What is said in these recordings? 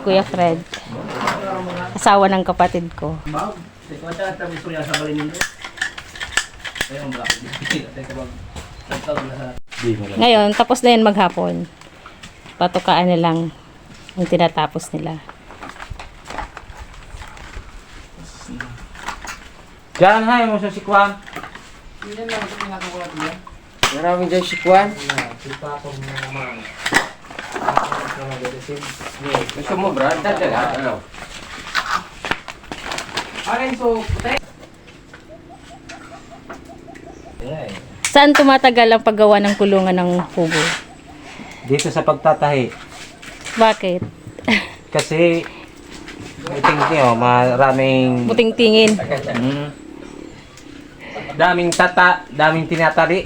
Kuya Fred. Asawa ng kapatid ko. Ma'am, teka ta ta gusto niya sa balinin mo. Ayun ba? Teka na Ngayon, tapos na yan maghapon. Patukaan na lang ang tinatapos nila. Diyan, hay mo sa sikwan. Maraming dyan si Kwan. Gusto mo, Brad? Dadaga. Ano? Saan tumatagal ang paggawa ng kulungan ng pugo? Dito sa pagtatahi. Bakit? Kasi, iting niyo, maraming... Buting tingin. Mm, daming tata, daming tinatali.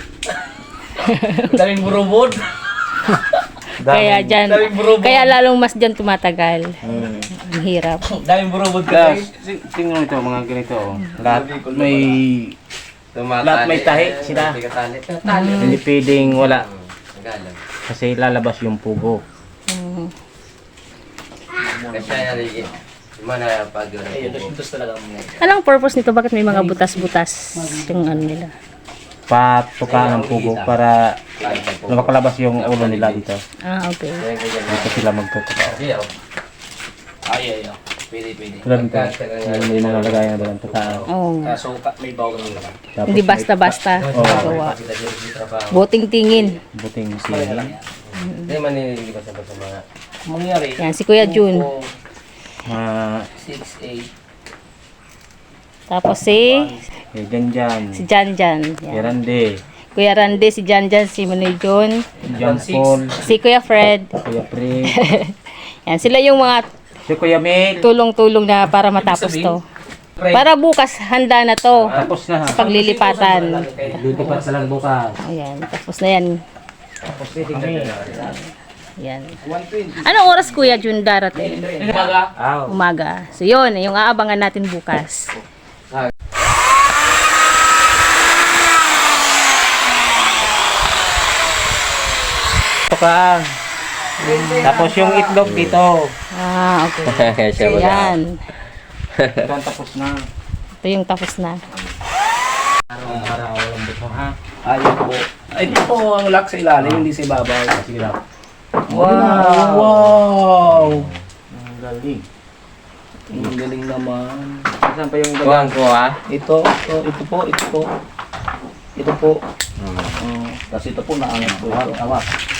Daming burubod. Kaya dyan, daming burubog. kaya lalong mas dyan tumatagal. Mm. Ang hirap. Daming burubod Kaya, ka. si- tingnan mo ito, mga ganito. oh. Lahat may... Tumatali. Lahat may tahi sila. Hindi ka tali. Tali. Hindi pwedeng wala. Galang. Kasi lalabas yung pugo. Mm. Kasi yan pag Ayun, dos talaga mo. Anong purpose nito? Bakit may mga butas-butas yung ano nila? Patukaan ng pugo para na makalabas yung ulo nila dito. Ah, okay. Dito sila magtutukaw. Ay, ay, ay. Pwede, pwede. Tulad nito, may mga lagayan na ng tukaw. Oo. Kaso ka- may bawang lang naman. Tapos Hindi basta-basta gawa. Buting tingin. buting sili. Hindi man hindi ko sabi sa mga Mangyari. Yan, si Kuya Jun. Mga 6, 8. Tapos si, dyan dyan. si Jan Jan. Yan. Kirande, Kuya Randy, si Jan Jan, si Manoy Jun. John Paul, Si Kuya Fred. Kuya Pre, Yan, sila yung mga si Kuya Mel. tulong-tulong na para matapos to. Para bukas, handa na to. Tapos na. Sa paglilipatan. Lilipat sa lang bukas. Ayan, tapos na yan. Tapos kami. Yan. Anong oras Kuya Jun darating? Umaga. Umaga. So yun, yung aabangan natin bukas. Tukaan. Tapos yung itlog dito. Ah, okay. Siya wala. Yan. Ito ang tapos na. Ito yung tapos na. Para walang buto ha. Ayun po. Ay, ito po ang lock sa ilalim, hindi sa ibabaw. Sige lang. Wow! Wow! Ang galing. Ang galing naman. Saan pa yung Kuwang ko ha. Ito, ito, ito po, ito po. Ito po. Uh, kasi ito po naangat po. Ito. Awak.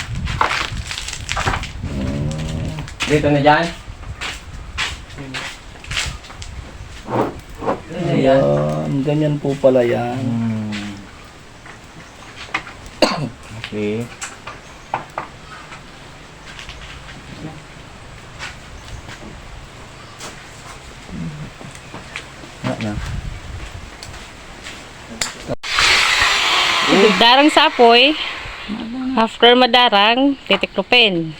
Dito na dyan. Ayan, ganyan po pala yan. Hmm. Okay. Wala na. Darang sa apoy. After madarang, titiklopin.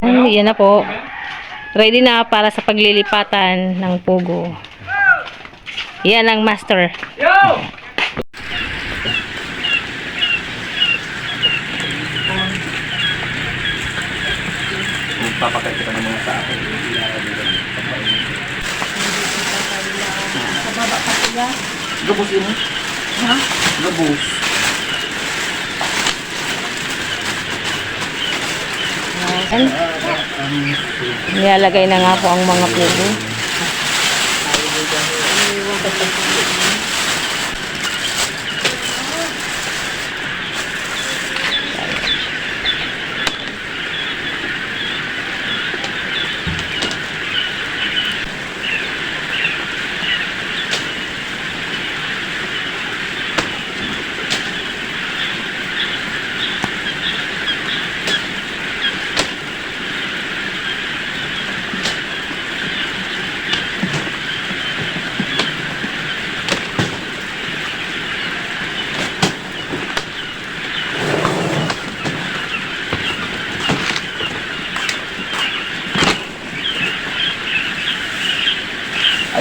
Ay, yan na po. Ready na para sa paglilipatan ng pugo. Yan ang master. Papakay kita ng mga sa akin. Gabos yun. Ha? Gabos. Yan. Nilalagay na nga po ang mga pugo.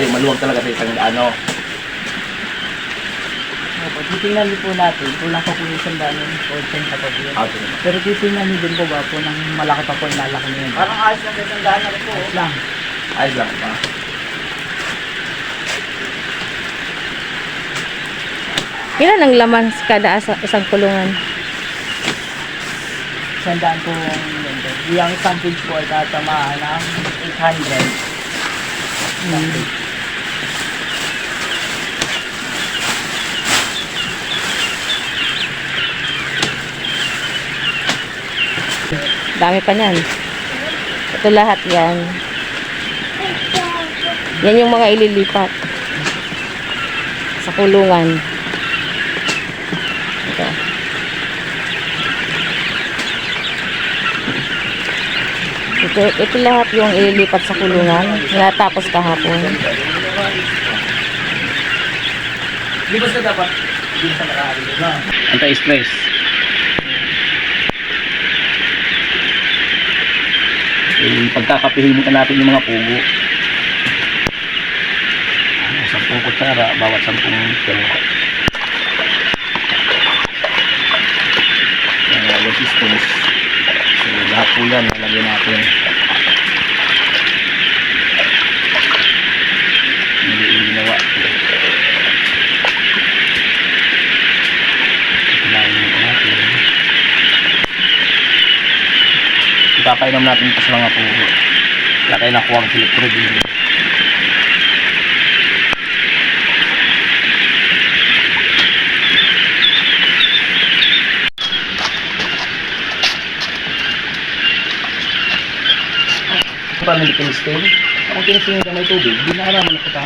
Maluwag talaga sa isang ano. Opo, titingnan niyo po natin, kulang pa po yung sandaan ng content pa po yun. Ah, sige. Pero titingnan niyo din po ba po ng malaki pa po yung lalaki niyo. Parang ayos lang yung sandaan na rin po. Ayos lang. Ayos lang pa. Ilan ang laman sa kada asa- isang kulungan? Sandaan po yung. Yung isang page po ay tatamaan ng 800. Isang Dami pa niyan. Ito lahat yan. Yan yung mga ililipat. Sa kulungan. Ito. Ito, ito lahat yung ililipat sa kulungan. Natapos kahapon. Di ba sa dapat? Na. Anti-stress. Eh, pagkakapihin mo natin yung mga pugo. Sampung kutsara, bawat sampung kilo. Uh, resistance. So, lahat po yan, nalagyan natin. Hindi yung ginawa. Kinain natin. Ipapainom natin ito sa mga pugo. Kaya tayo nakuha ang electrode. Paano hindi kinistin? Kung kinistin ka may tubig, hindi na kailangan na kita.